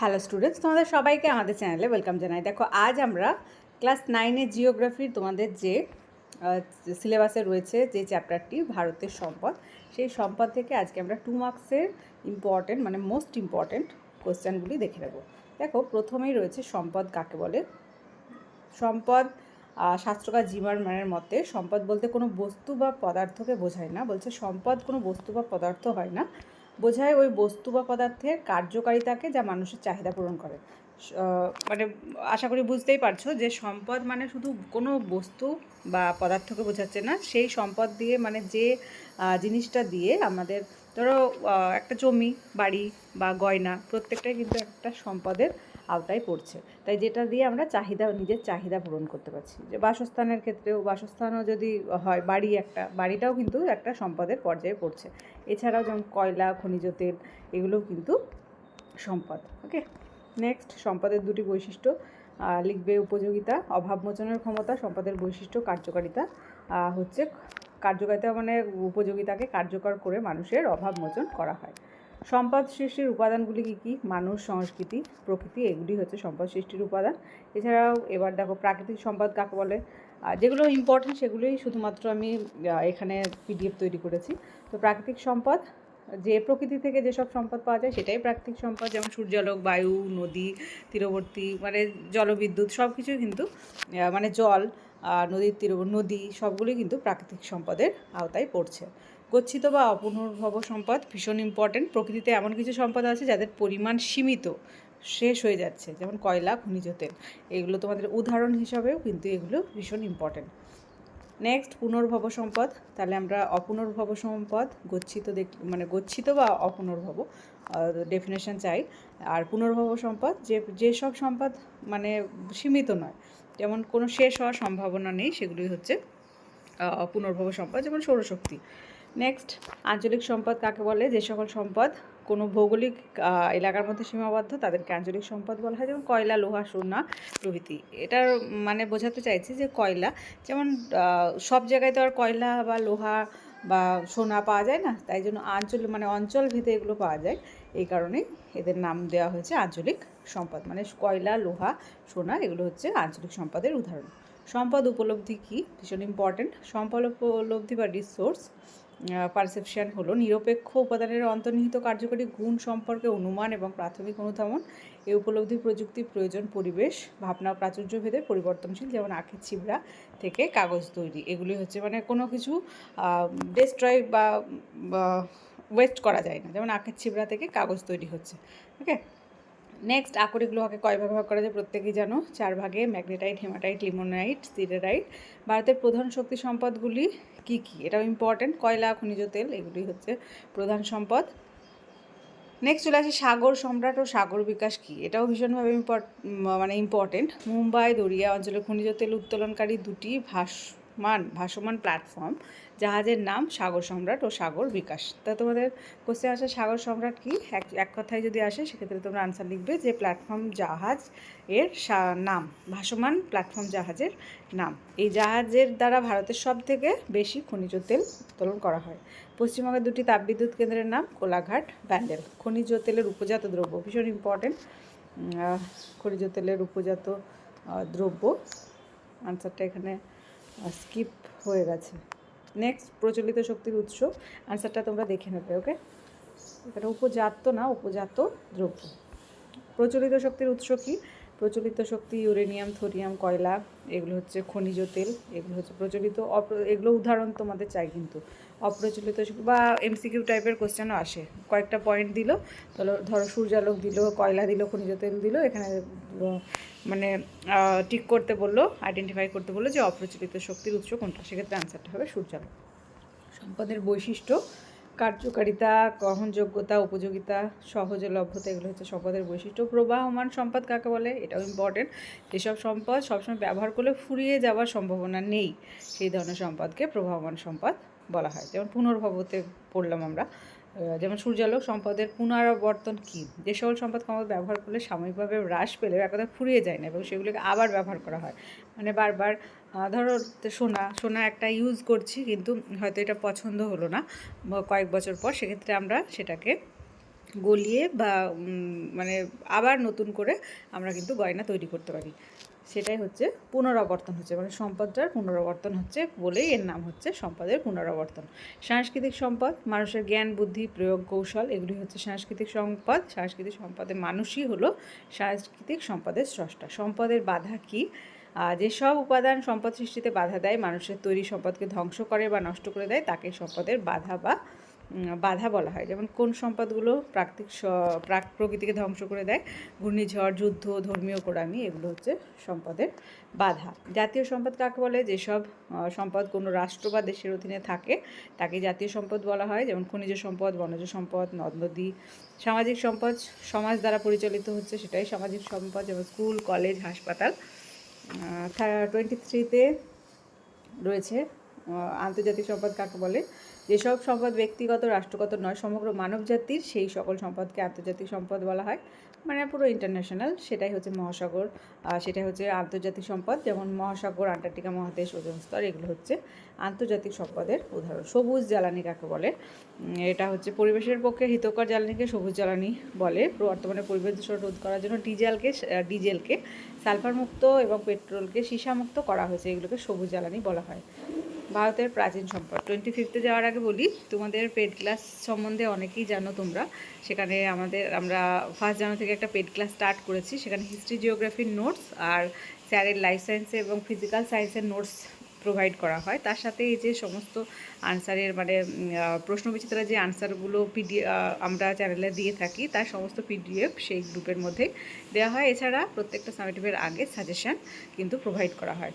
Hello students তোমাদের সবাইকে আমাদের চ্যানেলে ওয়েলকাম জানাই। দেখো, আজ আমরা ক্লাস নাইনে জিওগ্রাফির তোমাদের যে সিলেবাসে রয়েছে যে চ্যাপ্টারটি ভারতের সম্পদ, সেই সম্পদ থেকে আজকে আমরা টু মার্কসের ইম্পর্টেন্ট মানে মোস্ট ইম্পর্টেন্ট কোয়েশ্চেনগুলি দেখে নেব। দেখো, প্রথমেই রয়েছে সম্পদ কাকে বলে? সম্পদ শাস্ত্রকার জিমার ম্যানের মতে সম্পদ বলতে কোনো বস্তু বা পদার্থকে বোঝায় না, বলছে সম্পদ কোনো বস্তু বা পদার্থ হয় না। বোঝায় ওই বস্তু বা পদার্থের কার্যকারিতাকে যা মানুষের চাহিদা পূরণ করে। মানে আশা করি বুঝতেই পারছ যে সম্পদ মানে শুধু কোনো বস্তু বা পদার্থকে বোঝাচ্ছে না, সেই সম্পদ দিয়ে মানে যে জিনিসটা দিয়ে আমাদের ধরো একটা জমি, বাড়ি বা গয়না প্রত্যেকটাই কিন্তু একটা সম্পদের আওতায় পড়ছে। তাই যেটা দিয়ে আমরা চাহিদা, নিজের চাহিদা পূরণ করতে পারছি। যে বাসস্থানের ক্ষেত্রেও, বাসস্থানও যদি হয়, বাড়ি একটা, বাড়িটাও কিন্তু একটা সম্পদের পর্যায়ে পড়ছে। এছাড়াও যেমন কয়লা, খনিজ তেল, এগুলোও কিন্তু সম্পদ ওকে নেক্সট সম্পদের দুটি বৈশিষ্ট্য লিখবে উপযোগিতা, অভাব মোচনের ক্ষমতা, সম্পদের বৈশিষ্ট্য, কার্যকারিতা হচ্ছে কার্যকারিতা মানে উপযোগিতাকে কার্যকর করে মানুষের অভাব মোচন করা হয়। সম্পদ সৃষ্টির উপাদানগুলি কী কী? মানুষ, সংস্কৃতি, প্রকৃতি, এগুলি হচ্ছে সম্পদ সৃষ্টির উপাদান। এছাড়াও এবার দেখো প্রাকৃতিক সম্পদ কাকে বলে? যেগুলো ইম্পর্টেন্ট সেগুলোই শুধুমাত্র আমি এখানে পিডিএফ তৈরি করেছি। তো প্রাকৃতিক সম্পদ, যে প্রকৃতি থেকে যেসব সম্পদ পাওয়া যায় সেটাই প্রাকৃতিক সম্পদ। যেমন সূর্যালোক, বায়ু, নদী, তীরবর্তী মানে জলবিদ্যুৎ সব কিছুই কিন্তু মানে জল নদীর তীর নদী সবগুলোই কিন্তু প্রাকৃতিক সম্পদের আওতায় পড়ছে। গচ্ছিত বা অপুনর্ভব সম্পদ ভীষণ ইম্পর্টেন্ট প্রকৃতিতে এমন কিছু সম্পদ আছে যাদের পরিমাণ সীমিত, শেষ হয়ে যাচ্ছে। যেমন কয়লা, খনিজ তেল। এগুলো তোমাদের উদাহরণ হিসাবেও কিন্তু এগুলো ভীষণ ইম্পর্টেন্ট নেক্সট পুনর্ভব সম্পদ। তাহলে আমরা অপুনর্ভব সম্পদ, গচ্ছিত দেখ মানে গচ্ছিত বা অপুনর্ভব ডেফিনেশন চাই। আর পুনর্ভব সম্পদ, যে যেসব সম্পদ মানে সীমিত নয়। যেমন কোনো শেষ হওয়ার সম্ভাবনা নেই সেগুলি হচ্ছে পুনর্ভব সম্পদ। যেমন সৌরশক্তি। নেক্সট আঞ্চলিক সম্পদ কাকে বলে? যে সকল সম্পদ কোনো ভৌগোলিক এলাকার মধ্যে সীমাবদ্ধ, তাদেরকে আঞ্চলিক সম্পদ বলা হয়। যেমন কয়লা, লোহা সোনা প্রভৃতি। এটার মানে বোঝাতে চাইছি যে কয়লা, যেমন সব জায়গায় তো আর কয়লা বা লোহা বা সোনা পাওয়া যায় না, তাই জন্য আঞ্চল মানে অঞ্চল ভেদে এগুলো পাওয়া যায়। এই কারণেই এদের নাম দেওয়া হয়েছে আঞ্চলিক সম্পদ। মানে কয়লা, লোহা, সোনা, এগুলো হচ্ছে আঞ্চলিক সম্পদের উদাহরণ। সম্পদ উপলব্ধি কী? ভীষণ ইম্পর্ট্যান্ট সম্পদ উপলব্ধি বা রিসোর্স পারসেপশন হলো, নিরপেক্ষ উপাদানের অন্তর্নিহিত কার্যকরী গুণ সম্পর্কে অনুমান এবং প্রাথমিক অনুধাবন। এই উপলব্ধি প্রযুক্তি, প্রয়োজন, পরিবেশ, ভাবনা, প্রাচুর্য ভেদে পরিবর্তনশীল, যেমন আখের ছিবড়া থেকে কাগজ তৈরি। এগুলি হচ্ছে মানে কোনো কিছু ডেস্ট্রয় বা ওয়েস্ট করা যায় না। যেমন আখের ছিবড়া থেকে কাগজ তৈরি হচ্ছে। ওকে নেক্সট আকরিক লোহাকে কয় ভাগে ভাগ করা যায় প্রত্যেকেই জানো? চার ভাগে, ম্যাগনেটাইট, হেমাটাইট, লিমোনাইট সিডেরাইট ভারতের প্রধান শক্তি সম্পদগুলি কি কি? এটাও ইম্পর্টেন্ট কয়লা, খনিজ তেল এগুলি হচ্ছে প্রধান সম্পদ। নেক্সট চলে আসে, সাগর সম্রাট ও সাগর বিকাশ কি? এটাও ভীষণভাবে ইম্পর্ট মানে ইম্পর্টেন্ট মুম্বাই, দরিয়া অঞ্চলে খনিজ তেল উত্তোলনকারী দুটি ভাসমান ভাসমান প্ল্যাটফর্ম জাহাজের নাম সাগর সম্রাট ও সাগর বিকাশ। তা তোমাদের কোশ্চেন আসে সাগর সম্রাট কি? এক এক কথায় যদি আসে, সেক্ষেত্রে তোমরা আনসার লিখবে যে প্ল্যাটফর্ম জাহাজ এর নাম, ভাসমান প্ল্যাটফর্ম জাহাজের নাম। এই জাহাজের দ্বারা ভারতের সব থেকে বেশি খনিজ তেল উত্তোলন করা হয়। পশ্চিমবঙ্গের দুটি তাপবিদ্যুৎ কেন্দ্রের নাম কোলাঘাট, ব্যান্ডেল। খনিজ তেলের উপজাত দ্রব্য, ভীষণ ইম্পর্টেন্ট খনিজ তেলের উপজাত দ্রব্য। আনসারটা এখানে স্কিপ হয়ে গেছে। নেক্সট প্রচলিত শক্তির উৎস আনসারটা তোমরা দেখে নেবে ওকে এটা উপজাত না, উপজাত দ্রব্য। প্রচলিত শক্তির উৎস কি? প্রচলিত শক্তি ইউরেনিয়াম, থোরিয়াম, কয়লা, এগুলো হচ্ছে খনিজ তেল, এগুলো হচ্ছে প্রচলিত অপ্র- এগুলো উদাহরণ তোমাদের চাই কিন্তু। অপ্রচলিত বা এমসিকিউ টাইপের কোশ্চেনও আসে। কয়েকটা পয়েন্ট দিল, ধরো ধরো সূর্যালোক দিল, কয়লা দিল, খনিজ তেল দিল, এখানে মানে টিক করতে বলল আইডেন্টিফাই করতে বলল যে অপ্রচলিত শক্তির উৎস কোনটা। সেক্ষেত্রে আনসারটা হবে সূর্যালোক। সম্পদের বৈশিষ্ট্য, কার্যকারিতা, গ্রহণযোগ্যতা, উপযোগিতা সহজলভ্যতা এগুলো হচ্ছে সম্পদের বৈশিষ্ট্য। প্রবাহমান সম্পদ কাকে বলে? এটাও ইম্পর্টেন্ট যেসব সম্পদ সবসময় ব্যবহার করলে ফুরিয়ে যাওয়ার সম্ভাবনা নেই সেই ধরনের সম্পদকে প্রবাহমান সম্পদ বলা হয়। যেমন পুনর্ভবতে পড়লাম আমরা। যেমন সূর্যালোক সম্পদের পুনরাবর্তন কী? যে সকল সম্পদ ক্ষমতা ব্যবহার করলে সাময়িকভাবে হ্রাস পেলেও একদা ফুরিয়ে যায় না এবং সেগুলোকে আবার ব্যবহার করা হয়। মানে বারবার ধরো সোনা সোনা একটা ইউজ করছি কিন্তু হয়তো এটা পছন্দ হলো না। কয়েক বছর পর সেক্ষেত্রে আমরা সেটাকে গলিয়ে বা মানে আবার নতুন করে আমরা কিন্তু গয়না তৈরি করতে পারি। সেটাই হচ্ছে পুনরাবর্তন হচ্ছে মানে সম্পদটার পুনরাবর্তন হচ্ছে বলেই এর নাম হচ্ছে সম্পদের পুনরাবর্তন। সাংস্কৃতিক সম্পদ, মানুষের জ্ঞান, বুদ্ধি, প্রয়োগ, কৌশল এগুলি হচ্ছে সাংস্কৃতিক সম্পদ। সাংস্কৃতিক সম্পদে মানুষই হলো সাংস্কৃতিক সম্পদের স্রষ্টা। সম্পদের বাধা কী? যেসব উপাদান সম্পদ সৃষ্টিতে বাধা দেয়, মানুষের তৈরি সম্পদকে ধ্বংস করে বা নষ্ট করে দেয়, তাকে সম্পদের বাধা বা বাধা বলা হয়। যেমন কোন সম্পদগুলো প্রাকৃতিক প্রাক প্রকৃতিকে ধ্বংস করে দেয়, ঘূর্ণিঝড়, যুদ্ধ, ধর্মীয় গোড়ামি এগুলো হচ্ছে সম্পদের বাধা। জাতীয় সম্পদ কাকে বলে? যেসব সম্পদ কোনো রাষ্ট্র বা দেশের অধীনে থাকে, তাকে জাতীয় সম্পদ বলা হয়। যেমন খনিজ সম্পদ, বনজ সম্পদ, নদ, নদী। সামাজিক সম্পদ, সমাজ দ্বারা পরিচালিত হচ্ছে সেটাই সামাজিক সম্পদ। যেমন স্কুল, কলেজ, হাসপাতাল। টোয়েন্টি থ্রিতে রয়েছে আন্তর্জাতিক সম্পদ কাকে বলে? যেসব সম্পদ ব্যক্তিগত, রাষ্ট্রগত নয়, সমগ্র মানব জাতির সেই সকল সম্পদকে আন্তর্জাতিক সম্পদ বলা হয়। মানে পুরো ইন্টারন্যাশনাল সেটাই হচ্ছে মহাসাগর। সেটাই হচ্ছে আন্তর্জাতিক সম্পদ, যেমন মহাসাগর, আন্টার্কটিকা, মহাদেশ, ওজন স্তর, এগুলো হচ্ছে আন্তর্জাতিক সম্পদের উদাহরণ। সবুজ জ্বালানি কাকে বলে? এটা হচ্ছে পরিবেশের পক্ষে হিতকর জ্বালানিকে সবুজ জ্বালানি বলে। বর্তমানে পরিবেশ দূষণ রোধ করার জন্য ডিজেলকে ডিজেলকে সালফারমুক্ত এবং পেট্রোলকে সীসামুক্ত করা হয়েছে। এগুলোকে সবুজ জ্বালানি বলা হয়। ভারতের প্রাচীন সম্পদ। টোয়েন্টি ফিফথে যাওয়ার আগে বলি, তোমাদের পেড ক্লাস সম্বন্ধে অনেকেই জানো তোমরা। সেখানে আমাদের, আমরা ফার্স্ট জানুয়ারি থেকে একটা পেড ক্লাস স্টার্ট করেছি। সেখানে হিস্ট্রি জিওগ্রাফির নোটস আর স্যারের লাইফ সায়েন্সের এবং ফিজিক্যাল সায়েন্সের নোটস প্রোভাইড করা হয়। তার সাথে এই যে সমস্ত আনসারের মানে উম, প্রশ্ন বিচিত্রা যে আনসারগুলো পিডি আমরা চ্যানেলে দিয়ে থাকি তার সমস্ত পিডিএফ সেই গ্রুপের মধ্যে দেওয়া হয়। এছাড়া প্রত্যেকটা সামিটিভের আগে সাজেশান কিন্তু প্রোভাইড করা হয়।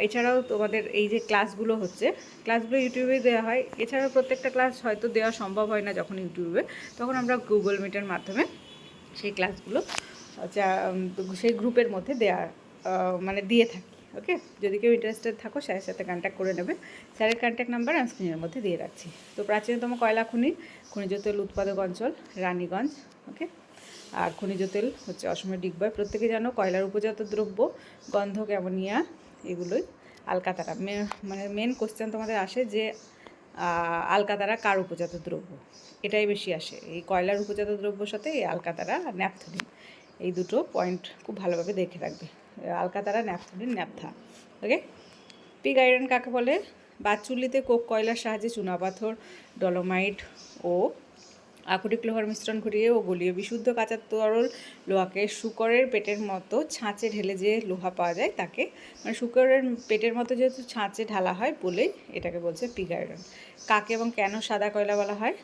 এছাড়াও তোমাদের এই যে ক্লাসগুলো হচ্ছে ক্লাসগুলো ইউটিউবে দেওয়া হয়। এছাড়াও প্রত্যেকটা ক্লাস হয়তো দেওয়া সম্ভব হয় না যখন ইউটিউবে তখন আমরা গুগল মিটের মাধ্যমে সেই ক্লাসগুলো যা- সেই গ্রুপের মধ্যে দেওয়া মানে দিয়ে থাকি। ওকে? যদি কেউ ইন্টারেস্টেড থাকো, স্যারের সাথে কন্ট্যাক্ট করে নেবে। স্যারের কন্ট্যাক্ট নাম্বার আমি স্ক্রিনের মধ্যে দিয়ে রাখছি। তো প্রাচীনতম কয়লা খনি, খনিজ তেল উৎপাদক অঞ্চল, রানীগঞ্জ, ওকে? আর খনিজ তেল হচ্ছে অসমের ডিগবয়। প্রত্যেকে জানো কয়লার উপজাত দ্রব্য, গন্ধক, অ্যামোনিয়া, এগুলোই আলকাতারা। মানে মেন কোশ্চেন তোমাদের আসে যে আলকাতারা কার উপজাত দ্রব্য? এটাই বেশি আসে। এই কয়লার উপজাত দ্রব্যর সাথে এই আলকাতারা আর ন্যাপথলিন। এই দুটো পয়েন্ট খুব ভালোভাবে দেখে রাখবে। আলকাতারা naphthalene naphtha okay pig iron কাকে বলে? বাচ্চুল্লিতে কোক কয়লার সাহায্যে চুনাপাথর ডলোমাইট ও আকরিক লোহার মিশ্রণ ঘটিয়ে ও গলিয়ে বিশুদ্ধ কাঁচা তরল লোহাকে শুকরের পেটের মতো ছাঁচে ঢেলে যে লোহা পাওয়া যায় তাকে মানে শুকরের পেটের মতো যেহেতু ছাঁচে ঢালা হয় বলেই এটাকে বলছে পিগ আয়রন কাকে এবং কেন সাদা কয়লা বলা হয়?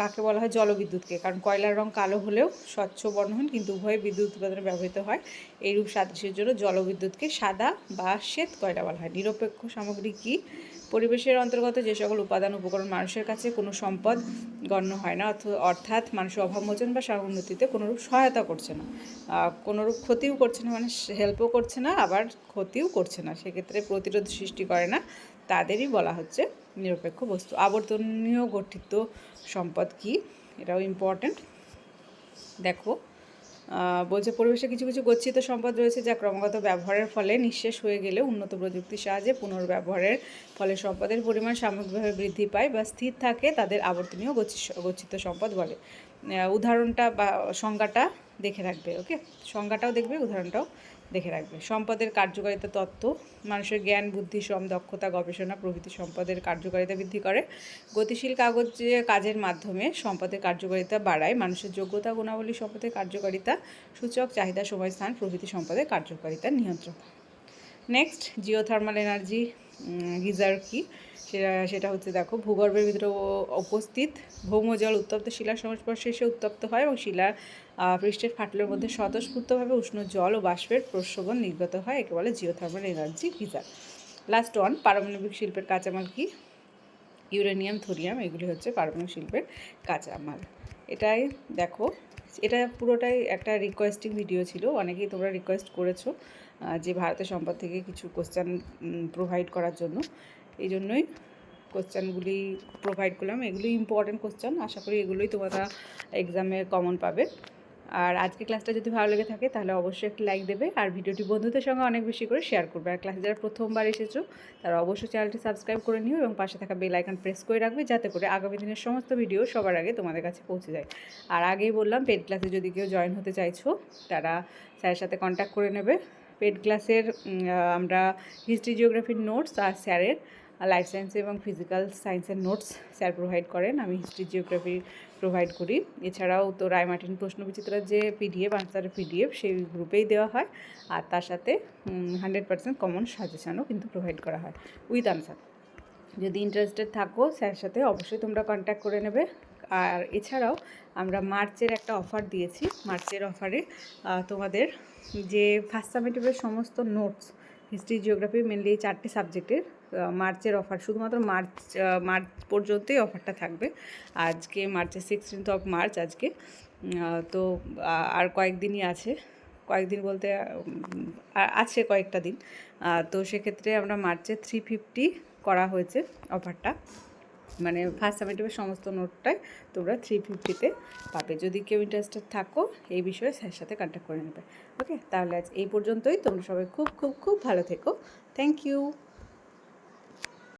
কাকে বলা হয় জলবিদ্যুৎকে, কারণ কয়লার রং কালো হলেও স্বচ্ছ বর্ণহীন, কিন্তু উভয় বিদ্যুৎ উৎপাদনে ব্যবহৃত হয়। এইরূপ সাদৃশ্যের জন্য জলবিদ্যুৎকে সাদা বা শ্বেত কয়লা বলা হয়। নিরপেক্ষ সামগ্রী কি? পরিবেশের অন্তর্গত যে সকল উপাদান, উপকরণ মানুষের কাছে কোনো সম্পদ গণ্য হয় না, অর্থ- অর্থাৎ মানুষের অভাবমোচন বা উন্নতিতে কোনোরূপ সহায়তা করছে না। কোনোরূপ ক্ষতিও করছে না মানে হেল্পও করছে না, আবার ক্ষতিও করছে না। সেক্ষেত্রে প্রতিরোধ সৃষ্টি করে না। তাদেরই বলা হচ্ছে নিরপেক্ষ বস্তু। আবর্তনীয় গঠিত সম্পদ কি? এটাও ইম্পর্ট্যান্ট দেখো বলছে, পরিবেশে কিছু কিছু গচ্ছিত সম্পদ রয়েছে যা ক্রমাগত ব্যবহারের ফলে নিঃশেষ হয়ে গেলে উন্নত প্রযুক্তির সাহায্যে পুনর্ব্যবহারের ফলে সম্পদের পরিমাণ সামগ্রিকভাবে বৃদ্ধি পায় বা স্থির থাকে তাদের আবর্তনীয় গচ্ছি- গচ্ছিত সম্পদ বলে। উদাহরণটা বা সংজ্ঞাটা দেখে রাখবে, ওকে? সংজ্ঞাটাও দেখবে, উদাহরণটাও দেখে রাখবে। সম্পদের কার্যকারিতা তত্ত্ব, মানুষের জ্ঞান, বুদ্ধি, শ্রম, দক্ষতা, গবেষণা প্রভৃতি সম্পদের কার্যকারিতা বৃদ্ধি করে। গতিশীল কাগজে কাজের মাধ্যমে সম্পদের কার্যকারিতা বাড়ায়, মানুষের যোগ্যতা, গুণাবলী, সম্পদের কার্যকারিতা, সূচক, চাহিদা সময়স্থান প্রভৃতি সম্পদের কার্যকারিতা নিয়ন্ত্রণ নেক্সট জিওথার্মাল এনার্জি গিজার কি? সেটা সেটা হচ্ছে দেখো ভূগর্ভের ভিতরে উপস্থিত ভৌমজল উত্তপ্ত শিলার সংস্পর্শে এসে উত্তপ্ত হয় এবং আহ, পৃষ্ঠের ফাটলের মধ্যে স্বতঃস্ফূর্তভাবে উষ্ণ জল ও বাষ্পের প্রশ্রবণ নির্গত হয় একে বলে geothermal energy geyser last one পারমাণবিক শিল্পের কাঁচামাল কি? ইউরেনিয়াম থোরিয়াম এগুলি হচ্ছে পারমাণবিক শিল্পের কাঁচামাল। এটাই দেখো এটা পুরোটাই একটা রিকোয়েস্টিং ভিডিও ছিল অনেকেই তোমরা রিকোয়েস্ট করেছ। যে ভারতের সম্পদ থেকে কিছু কোশ্চেন প্রোভাইড করার জন্য। এই জন্যই কোশ্চেনগুলি প্রোভাইড করলাম। এগুলি ইম্পর্টেন্ট কোশ্চেন আশা করি এগুলোই তোমরা এক্সামে কমন পাবে। আর আজকে ক্লাসটা যদি ভালো লেগে থাকে, তাহলে অবশ্যই একটি লাইক দেবে। আর ভিডিওটি বন্ধুদের সঙ্গে অনেক বেশি করে শেয়ার করবে। আর ক্লাসে যারা প্রথমবার এসেছ, তারা অবশ্যই চ্যানেলটি সাবস্ক্রাইব করে নিও এবং পাশে থাকা বেল আইকন প্রেস করে রাখবে, যাতে করে আগামী দিনের সমস্ত ভিডিও সবার আগে তোমাদের কাছে পৌঁছে যায়। আর আগেই বললাম পেড ক্লাসে যদি কেউ জয়েন হতে চাইছো, তারা স্যারের সাথে কন্ট্যাক্ট করে নেবে। পেড ক্লাসের আমরা হিস্ট্রি জিওগ্রাফির নোটস আর স্যারের লাইফ সায়েন্স এবং ফিজিক্যাল সায়েন্সের নোটস স্যার প্রোভাইড করেন, আমি হিস্ট্রি জিওগ্রাফি প্রোভাইড করি। এছাড়াও তো রায়মার্টিন প্রশ্নবিচিত্রার যে পিডিএফ আনসারের পিডিএফ সেই গ্রুপেই দেওয়া হয়, আর তার সাথে হান্ড্রেড পার্সেন্ট কমন সাজেশনও কিন্তু প্রোভাইড করা হয়। উইথ আনসার যদি ইন্টারেস্টেড থাকো স্যারের সাথে, অবশ্যই তোমরা কন্ট্যাক্ট করে নেবে। আর এছাড়াও আমরা মার্চের একটা অফার দিয়েছি। মার্চের অফারে তোমাদের যে ফার্স্ট সামেটিভের সমস্ত নোটস, হিস্ট্রি, জিওগ্রাফি, মেনলি এই চারটি সাবজেক্টের মার্চের অফার, শুধুমাত্র মার্চ মার্চ পর্যন্তই অফারটা থাকবে। আজকে মার্চের সিক্সটিন্থ অফ মার্চ আজকে তো আর কয়েকদিনই আছে। কয়েকদিন বলতে আছে কয়েকটা দিন। তো সেক্ষেত্রে আমরা মার্চে থ্রি ফিফটি করা হয়েছে অফারটা। মানে ফার্স্ট সামেটিভের সমস্ত নোটটাই তোমরা থ্রি ফিফটিতে পাবে। যদি কেউ ইন্টারেস্টেড থাকো, এই বিষয়ে স্যার সাথে কন্ট্যাক্ট করে নেবে। ওকে তাহলে আজ এই পর্যন্তই। তোমরা সবাই খুব খুব খুব ভালো থেকো। Thank you